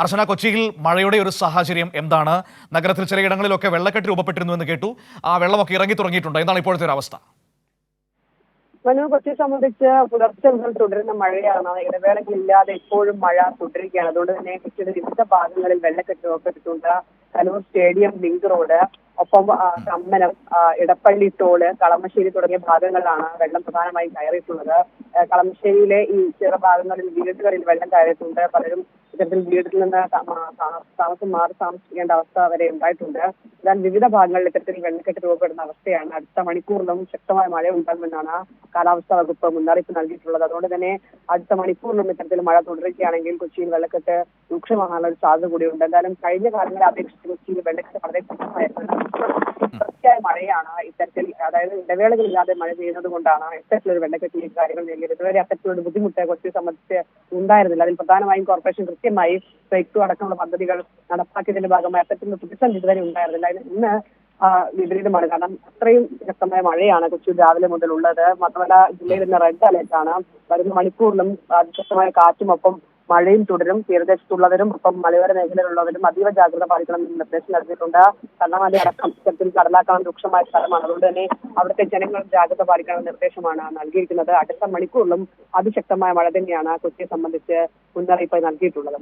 അർച്ചന കൊച്ചിയിൽ മഴയുടെ ഒരു സാഹചര്യം എന്താണ്? നഗരത്തിൽ ചിലയിടങ്ങളിലൊക്കെ വെള്ളക്കെട്ട് രൂപപ്പെട്ടിരുന്നു എന്ന് കേട്ടു. ആ വെള്ളമൊക്കെ ഇറങ്ങി തുടങ്ങിയിട്ടുണ്ട്. എന്താണ് ഇപ്പോഴത്തെ ഒരു അവസ്ഥ? മനു കൊച്ചി സംബന്ധിച്ച് പുലർച്ചെ മുതൽ തുടരുന്ന മഴയാണ്. ഇടവേളകളില്ലാതെ ഇപ്പോഴും മഴ തുടരുകയാണ്. അതുകൊണ്ട് തന്നെ കൊച്ചിയുടെ വിവിധ ഭാഗങ്ങളിൽ വെള്ളക്കെട്ട് രൂപപ്പെട്ടിട്ടുണ്ട്. കലൂർ സ്റ്റേഡിയം ലിങ്ക് റോഡ് ഒപ്പം കമ്മനം ഇടപ്പള്ളി ടോൾ കളമശ്ശേരി തുടങ്ങിയ ഭാഗങ്ങളിലാണ് വെള്ളം പ്രധാനമായും കയറിയിട്ടുള്ളത്. കളമശ്ശേരിയിലെ ഈ ചെറു ഭാഗങ്ങളിൽ വീടുകളിൽ വെള്ളം കയറിയിട്ടുണ്ട്. പലരും ഇത്തരത്തിൽ വീട്ടിൽ നിന്ന് താമസം മാറി താമസിക്കേണ്ട അവസ്ഥ വരെ ഉണ്ടായിട്ടുണ്ട്. എന്നാൽ വിവിധ ഭാഗങ്ങളിൽ ഇത്തരത്തിൽ വെള്ളക്കെട്ട് രൂപപ്പെടുന്ന അവസ്ഥയാണ് അടുത്ത മണിക്കൂറിലും ശക്തമായ മഴ ഉണ്ടാകുമെന്നാണ് കാലാവസ്ഥാ വകുപ്പ് മുന്നറിയിപ്പ് നൽകിയിട്ടുള്ളത്. അതുകൊണ്ട് തന്നെ അടുത്ത മണിക്കൂറിലും ഇത്തരത്തിൽ മഴ തുടരുകയാണെങ്കിൽ കൊച്ചിയിൽ വെള്ളക്കെട്ട് രൂക്ഷമാകാനുള്ള ഒരു സാധ്യത കൂടിയുണ്ട്. എന്തായാലും കഴിഞ്ഞ കാലങ്ങളെ അപേക്ഷിച്ച് കൊച്ചിയിൽ വെള്ളക്കെട്ട് വളരെ തുടർച്ചയായ മഴയാണ്. ഇത്തരത്തിൽ അതായത് ഇടവേളകളില്ലാതെ മഴ പെയ്യുന്നത് കൊണ്ടാണ് ഇത്തരത്തിലൊരു വെള്ളക്കെട്ടിലേക്ക് കാര്യങ്ങൾ നേടിയത് ഇതുവരെ അത്തരത്തിലൊരു ബുദ്ധിമുട്ട് കൊച്ചി സംബന്ധിച്ച് ഉണ്ടായിരുന്നില്ല. അതിൽ പ്രധാനമായും കോർപ്പറേഷൻ കൃത്യമായി സ്ട്രൈക്ക് അടക്കമുള്ള പദ്ധതികൾ നടപ്പാക്കിയതിന്റെ ഭാഗമായി അത്തരത്തിലുള്ള പ്രതിസന്ധി ഇതുവരെ ഉണ്ടായിരുന്നില്ല. ഇന്ന് വിപരീതമാണ്. കാരണം അത്രയും ശക്തമായ മഴയാണ് കൊച്ചി രാവിലെ മുതൽ ഉള്ളത് മാത്രമല്ല ജില്ലയിൽ ഇന്ന് റെഡ് അലേർട്ടാണ് വരുന്ന മണിക്കൂറിലും അതിശക്തമായ കാറ്റും ഒപ്പം മഴയും തുടരും തീരദേശത്തുള്ളവരും ഒപ്പം മലയോര മേഖലയിലുള്ളവരും അതീവ ജാഗ്രത പാലിക്കണമെന്ന് നിർദ്ദേശം നൽകിയിട്ടുണ്ട്. കണ്ണമാലി അടക്കം ഇത്തരത്തിൽ കടലാക്കാൻ രൂക്ഷമായ സ്ഥലമാണ്. അതുകൊണ്ട് തന്നെ അവിടുത്തെ ജനങ്ങൾ ജാഗ്രത പാലിക്കണമെന്ന നിർദ്ദേശമാണ് നൽകിയിരിക്കുന്നത്. അടുത്ത മണിക്കൂറിലും അതിശക്തമായ മഴ തന്നെയാണ് കൊച്ചിയെ സംബന്ധിച്ച് മുന്നറിയിപ്പ് നൽകിയിട്ടുള്ളത്